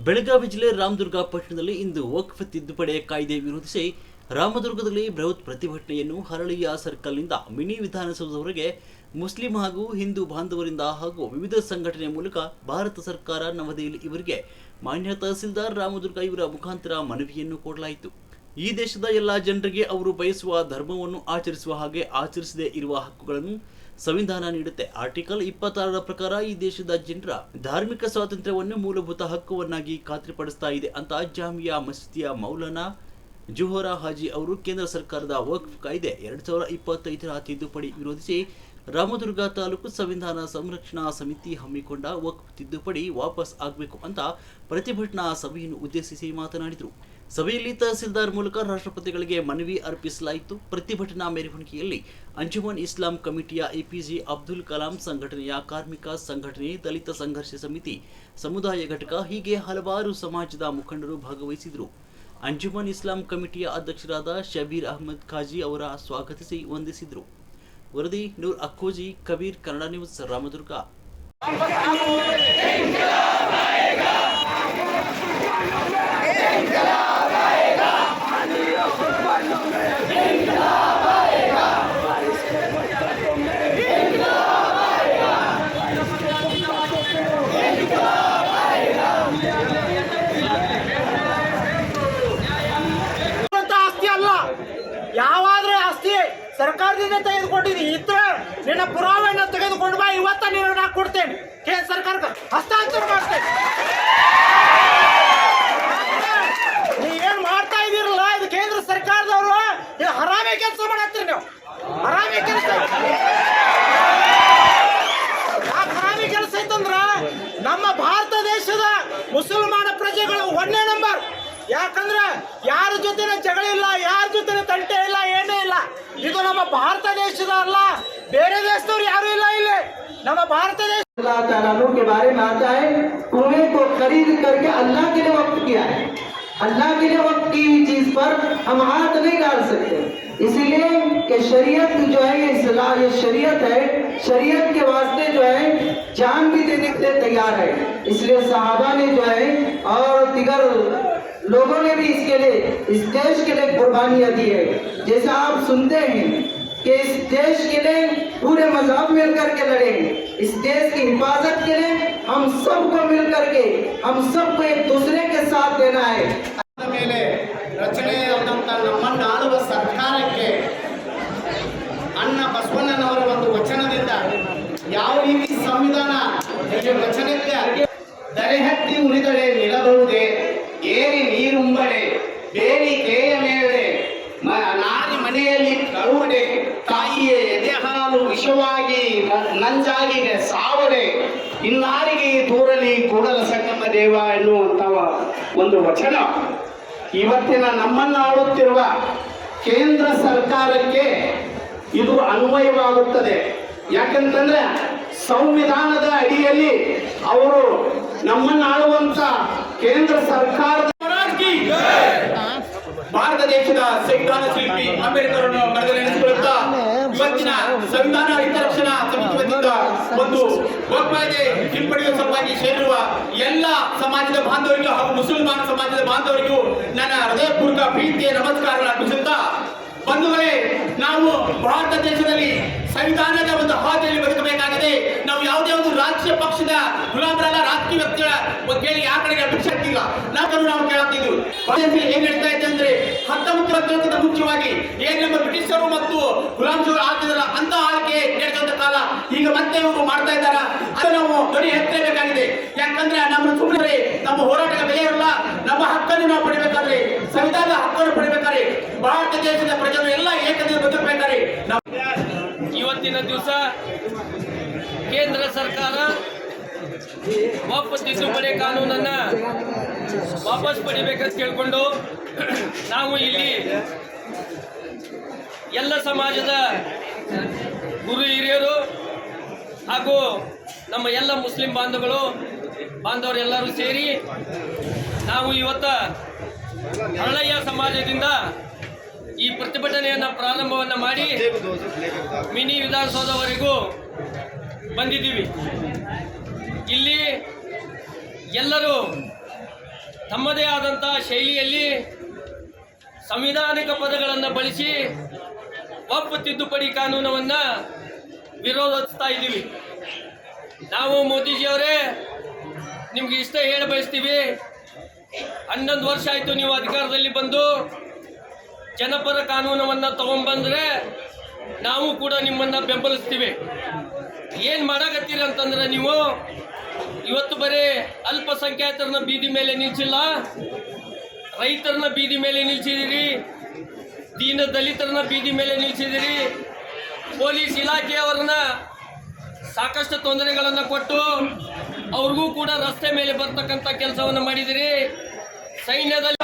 ಬೆಳಗಾವಿ ಜಿಲ್ಲೆ ರಾಮದುರ್ಗ ಪಟ್ಟಣದಲ್ಲಿ ಇಂದು ವಕ್ಫ್ ತಿದ್ದುಪಡಿ ಕಾಯ್ದೆ ವಿರೋಧಿಸಿ ರಾಮದುರ್ಗದಲ್ಲಿ ಬೃಹತ್ ಪ್ರತಿಭಟನೆಯನ್ನು ಹರಳಿಯ ಸರ್ಕಲ್ನಿಂದ ಮಿನಿ ವಿಧಾನಸೌಧವರೆಗೆ ಮುಸ್ಲಿಂ ಹಾಗೂ ಹಿಂದೂ ಬಾಂಧವರಿಂದ ಹಾಗೂ ವಿವಿಧ ಸಂಘಟನೆಯ ಮೂಲಕ ಭಾರತ ಸರ್ಕಾರ ನವದೆಹಲಿ ಇವರಿಗೆ ಮಾನ್ಯ ತಹಸೀಲ್ದಾರ್ ರಾಮದುರ್ಗ ಇವರ ಮುಖಾಂತರ ಮನವಿಯನ್ನು ಕೊಡಲಾಯಿತು ಈ ದೇಶದ ಎಲ್ಲ ಜನರಿಗೆ ಅವರು ಬಯಸುವ ಧರ್ಮವನ್ನು ಆಚರಿಸುವ ಹಾಗೆ ಆಚರಿಸದೇ ಇರುವ ಹಕ್ಕುಗಳನ್ನು ಸಂವಿಧಾನ ನೀಡುತ್ತೆ. ಆರ್ಟಿಕಲ್ ಇಪ್ಪತ್ತಾರರ ಪ್ರಕಾರ ಈ ದೇಶದ ಜನರ ಧಾರ್ಮಿಕ ಸ್ವಾತಂತ್ರ್ಯವನ್ನು ಮೂಲಭೂತ ಹಕ್ಕುವನ್ನಾಗಿ ಖಾತ್ರಿಪಡಿಸ್ತಾ ಇದೆ ಅಂತ ಜಾಮಿಯಾ ಮಸೀದಿಯ ಮೌಲಾನಾ ಜುಹೋರಾ ಹಾಜಿ ಅವರು ಕೇಂದ್ರ ಸರ್ಕಾರದ ವಕ್ಫ್ ಕಾಯ್ದೆ ಎರಡ್ ಸಾವಿರದ ಇಪ್ಪತ್ತೈದರ ತಿದ್ದುಪಡಿ ವಿರೋಧಿಸಿ ರಾಮದುರ್ಗ ತಾಲೂಕು ಸಂವಿಧಾನ ಸಂರಕ್ಷಣಾ ಸಮಿತಿ ಹಮ್ಮಿಕೊಂಡ ವಕ್ಫ್ ತಿದ್ದುಪಡಿ ವಾಪಸ್ ಆಗಬೇಕು ಅಂತ ಪ್ರತಿಭಟನಾ ಸಭೆಯನ್ನು ಉದ್ದೇಶಿಸಿ ಮಾತನಾಡಿದರು. ಸಭೆಯಲ್ಲಿ ತಹಸೀಲ್ದಾರ್ ಮೂಲಕ ರಾಷ್ಟ್ರಪತಿಗಳಿಗೆ ಮನವಿ ಅರ್ಪಿಸಲಾಯಿತು. ಪ್ರತಿಭಟನಾ ಮೆರವಣಿಗೆಯಲ್ಲಿ ಅಂಜುಮನ್ ಇಸ್ಲಾಂ ಕಮಿಟಿಯ ಎಪಿಜೆ ಅಬ್ದುಲ್ ಕಲಾಂ ಸಂಘಟನೆಯ ಕಾರ್ಮಿಕ ಸಂಘಟನೆ, ದಲಿತ ಸಂಘರ್ಷ ಸಮಿತಿ, ಸಮುದಾಯ ಘಟಕ ಹೀಗೆ ಹಲವಾರು ಸಮಾಜದ ಮುಖಂಡರು ಭಾಗವಹಿಸಿದರು. ಅಂಜುಮನ್ ಇಸ್ಲಾಂ ಕಮಿಟಿಯ ಅಧ್ಯಕ್ಷರಾದ ಶಬೀರ್ ಅಹಮದ್ ಖಾಜಿ ಅವರ ಸ್ವಾಗತಿಸಿ ವಂದಿಸಿದರು. ವರದಿ ನೂರ್ ಅಕ್ಕೋಜಿ, ಕಬೀರ್ ಕನ್ನಡ ನ್ಯೂಸ್, ರಾಮದುರ್ಗ. ಸರ್ಕಾರದಿಂದ ತೆಗೆದುಕೊಂಡಿದ್ದೀನಿ. ಇದ್ರೆ ನಿನ್ನ ಪುರಾವೆಯನ್ನು ತೆಗೆದುಕೊಂಡು ಬಾ, ಇವತ್ತ ನೀನು ನಾ ಕೊಡ್ತೇನೆ. ಕೇಂದ್ರ ಸರ್ಕಾರಕ್ಕೆ ಹಸ್ತಾಂತರ ಮಾಡ್ತೇನೆ. ನೀವೇನ್ ಮಾಡ್ತಾ ಇದೀರಲ್ಲ ಇದು ಕೇಂದ್ರ ಸರ್ಕಾರದವರು, ಇದು ಹರಾಮೆ ಕೆಲಸ ಮಾಡತ್ತೀರಿ ನೀವು. ಹರಾಮೆ ಕೆಲಸ. ಯಾಕೆ ಐತಂದ್ರ, ನಮ್ಮ ಭಾರತ ದೇಶದ ಮುಸಲ್ಮಾನ ಪ್ರಜೆಗಳು ಒಂದೇ ನಂಬರ್ ಯಾಕಂದ್ರೆ ಯಾರ ಜೊತೆನ ಜಗಳ ಇಲ್ಲ, ಯಾರ ಜೊತೆನ ತಂಟೆ ನಮ್ಮ ಭಾರತ ದೇಶದ ಅಲ್ಲ ಬೇರೆ ದೇಶದವ್ರು ಯಾರು ಇಲ್ಲ ಇಲ್ಲಿ ನಮ್ಮ ಭಾರತ ದೇಶ अल्लाह ताला के बारे में आता है कुएं को खरीद करके अल्लाह के लिए वक्त किया है अल्लाह के लिए वक्त की हुई चीज पर हम हाथ नहीं डाल सकते इसीलिए कि शरीयत जो है ये इस्लाह ये शरीयत है शरीयत के वास्ते जो है जान भी देने के लिए तैयार है इसलिए सहाबा ने जो है और दिगर लोगों ने भी इसके लिए इस देश के लिए कुर्बानियां दी है जैसा आप सुनते हैं कि इस देश के लिए पूरे मजहब मिल करके लड़ेंगे इस देश की हिफाजत के लिए हम सबको मिल करके हम सबको एक दूसरे के साथ देना है ಮೇಲೆ ರಚನೆಯಾದಂಥ ನಮ್ಮನ್ನು ಆಳುವ ಸರ್ಕಾರಕ್ಕೆ ಅಣ್ಣ ಬಸವಣ್ಣನವರ ಒಂದು ವಚನದಿಂದ ಯಾವ ರೀತಿ ಸಂವಿಧಾನ ಈ ಇನ್ನಾರಿಗೆ ದೂರಲಿ ಕೂಡಲ ಸಂಗಮ ದೇವ ಎನ್ನುವಂತ ಒಂದು ವಚನ. ಇವತ್ತಿನ ನಮ್ಮನ್ನ ಆಳುತ್ತಿರುವ ಕೇಂದ್ರ ಸರ್ಕಾರಕ್ಕೆ ಇದು ಅನ್ವಯವಾಗುತ್ತದೆ. ಯಾಕಂತಂದ್ರೆ ಸಂವಿಧಾನದ ಅಡಿಯಲ್ಲಿ ಅವರು ನಮ್ಮನ್ನ ಆಳುವಂತ ಕೇಂದ್ರ ಸರ್ಕಾರದ ಭಾರತ ದೇಶದ ಸಂವಿಧಾನ ಶಿಲ್ಪಿ ಅಂಬೇಡ್ಕರ್ ಮನದಲ್ಲಿ ನೆನೆಸಿಕೊಳ್ಳುತ್ತಾ ಇವತ್ತಿನ ಸಂವಿಧಾನ ಹಿತರಕ್ಷಣಾ ಸಮಿತಿ ಒಬ್ಬರಿಗೆ ಹಿಂಪಡೆಯುವ ಸಲುವಾಗಿ ಸೇರಿರುವ ಎಲ್ಲ ಸಮಾಜದ ಬಾಂಧವರಿಗೂ ಹಾಗೂ ಮುಸಲ್ಮಾನ ಸಮಾಜದ ಬಾಂಧವರಿಗೂ ನನ್ನ ಹೃದಯಪೂರ್ವಕ ಪ್ರೀತಿಯ ನಮಸ್ಕಾರಗಳನ್ನು ಅರ್ಪಿಸುತ್ತಾ ಬಂಧುಗಳೇ, ನಾವು ಭಾರತ ದೇಶದಲ್ಲಿ ಸಂವಿಧಾನದ ಒಂದು ಹಾದಿಯಲ್ಲಿ ಬದುಕಬೇಕಾಗಿದೆ. ನಾವು ಯಾವುದೇ ಒಂದು ರಾಜ್ಯ ಪಕ್ಷದ ಗುಲಾಮರಲ್ಲ ರಾಜಕೀಯ ವ್ಯಕ್ತಿಗಳ ಬಗ್ಗೆ ಯಾರ ಕಡೆಗೆ ಅಪೇಕ್ಷೆ ಆಗ್ತಿಲ್ಲ. ನಾವು ನಾವು ಕೇಳುತ್ತಿದ್ದು ಭಾರತದಲ್ಲಿ ಏನ್ ಹೇಳ್ತಾ ಇದೆ ಅಂದ್ರೆ ಹತ್ತೊಂಬತ್ತು ಹತ್ತೊಂಬತ್ತರ ಮುಖ್ಯವಾಗಿ ಏನ್ ನಮ್ಮ ಬ್ರಿಟಿಷರು ಮತ್ತು ಗುಲಾಮರು ಆಗ್ತಿದಾರ ಅಂತ ಆಳ್ಕೆ ನಡೆದಂತ ಕಾಲ. ಈಗ ಮತ್ತೆ ಇವರು ಮಾಡ್ತಾ ಇದ್ದಾರ. ಅದು ನಾವು ಧ್ವನಿ ಎತ್ತಲೇಬೇಕಾಗಿದೆ ಯಾಕಂದ್ರೆ ನಮ್ಮ ಸುಮ್ಮನೆ ನಮ್ಮ ಹೋರಾಟದ ಬೆಲೆ ಇರಲ್ಲ. ನಮ್ಮ ಹಕ್ಕನ್ನು ನಾವು ಪಡಿಬೇಕಾದ್ರೆ, ಸಂವಿಧಾನದ ಹಕ್ಕನ್ನು ಪಡಿಬೇಕಾದ್ರೆ, ಭಾರತ ದೇಶದ ಪ್ರಜೆಗಳು ಎಲ್ಲ ಏಕತೆ ಬದುಕಬೇಕಾದ್ರೆ ಇವತ್ತಿನ ದಿವಸ ಕೇಂದ್ರ ಸರ್ಕಾರ ವಾಪಸ್ ತಿದ್ದುಪಡಿ ಕಾನೂನನ್ನ ವಾಪಸ್ ಪಡಿಬೇಕಂತ ಕೇಳಿಕೊಂಡು ನಾವು ಇಲ್ಲಿ ಎಲ್ಲ ಸಮಾಜದ ಗುರು ಹಿರಿಯರು ಹಾಗೂ ನಮ್ಮ ಎಲ್ಲ ಮುಸ್ಲಿಂ ಬಾಂಧವರು ಬಾಂಧವರೆಲ್ಲರೂ ಸೇರಿ ನಾವು ಇವತ್ತ ಹರಳಯ್ಯ ಸಮಾಜದಿಂದ ಈ ಪ್ರತಿಭಟನೆಯನ್ನು ಪ್ರಾರಂಭವನ್ನು ಮಾಡಿ ಮಿನಿ ವಿಧಾನಸೌಧವರೆಗೂ ಬಂದಿದ್ದೀವಿ. ಎಲ್ಲರೂ ತಮ್ಮದೇ ಆದಂಥ ಶೈಲಿಯಲ್ಲಿ ಸಂವಿಧಾನಿಕ ಪದಗಳನ್ನು ಬಳಸಿ ಒಪ್ಪು ತಿದ್ದುಪಡಿ ಕಾನೂನವನ್ನು ವಿರೋಧಿಸ್ತಾ ಇದ್ದೀವಿ. ನಾವು ಮೋದಿಜಿಯವರೇ ನಿಮ್ಗೆ ಇಷ್ಟ ಹೇಳ ಬಯಸ್ತೀವಿ. ಹನ್ನೊಂದು ವರ್ಷ ಆಯಿತು ನೀವು ಅಧಿಕಾರದಲ್ಲಿ ಬಂದು ಜನಪರ ಕಾನೂನನ್ನು ತಗೊಂಡ್ಬಂದ್ರೆ ನಾವು ಕೂಡ ನಿಮ್ಮನ್ನು ಬೆಂಬಲಿಸ್ತೀವಿ. ಏನು ಮಾಡಕತ್ತೀರಿ ಅಂತಂದ್ರೆ ನೀವು ಇವತ್ತು ಬರೀ ಅಲ್ಪಸಂಖ್ಯಾತರನ್ನ ಬೀದಿ ಮೇಲೆ ನಿಲ್ಸಿಲ್ಲ. ರೈತರನ್ನ ಬೀದಿ ಮೇಲೆ ನಿಲ್ಸಿದಿರಿ. ದೀನ ದಲಿತರನ್ನ ಬೀದಿ ಮೇಲೆ ನಿಲ್ಸಿದಿರಿ. ಪೊಲೀಸ್ ಇಲಾಖೆಯವರನ್ನ ಸಾಕಷ್ಟು ತೊಂದರೆಗಳನ್ನು ಕೊಟ್ಟು ಅವ್ರಿಗೂ ಕೂಡ ರಸ್ತೆ ಮೇಲೆ ಬರ್ತಕ್ಕಂಥ ಕೆಲಸವನ್ನು ಮಾಡಿದಿರಿ. ಸೈನ್ಯದಲ್ಲಿ